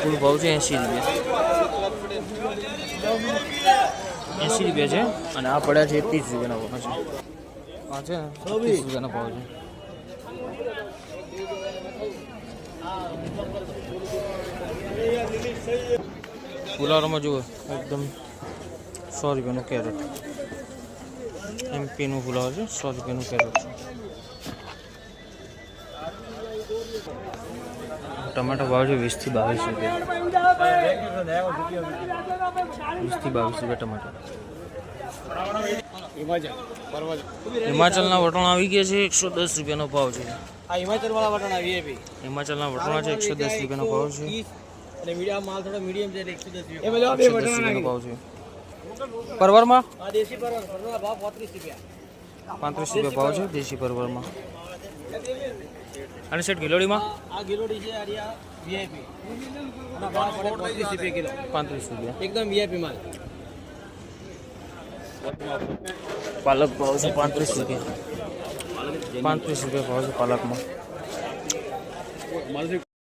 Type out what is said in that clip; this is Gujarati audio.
ફૂલ ભાવ છે એંસી રૂપિયા. એંસી રૂપિયા છે અને આ પડ્યા છે ત્રીસ રૂપિયાના ભાવ છે. આ છે ત્રીસ રૂપિયાનો ભાવ છે. ફુલારોમાં જુઓ એકદમ સો રૂપિયાનું કેરેટ. એમપીનું ફુલાવર છે સો રૂપિયાનું કેરેટ છે. ટમાટર ભાવ છે વીસથી બાવીસ રૂપિયા. વીસથી બાવીસ રૂપિયા ટમાટર હિમાચલના વટણ આવી ગયા છે એકસો દસ રૂપિયાનો ભાવ છે. હિમાચલના વટણા છે એકસો દસ રૂપિયાનો ભાવ છે. અને મીડિયમ માલ થોડો મીડિયમ છે એકસો દસ એકસો દસ રૂપિયાનો ભાવ છે. પરવરમાં? આ દેશી પરવર પરવરના ભાવ પાંત્રીસ રૂપિયા. પાંત્રીસ રૂપિયા ભાવ છે દેશી પરવરમાં. અને સેટ ગિલોડીમાં? આ ગિલોડી છે આરિયા વીઆઈપી કિલો. પાંત્રીસ રૂપિયા. એકદમ વીઆઈપી માલ. પાલક ભાવ છે પાંત્રીસ રૂપિયા. પાંત્રીસ રૂપિયા ભાવ છે પાલકમાં.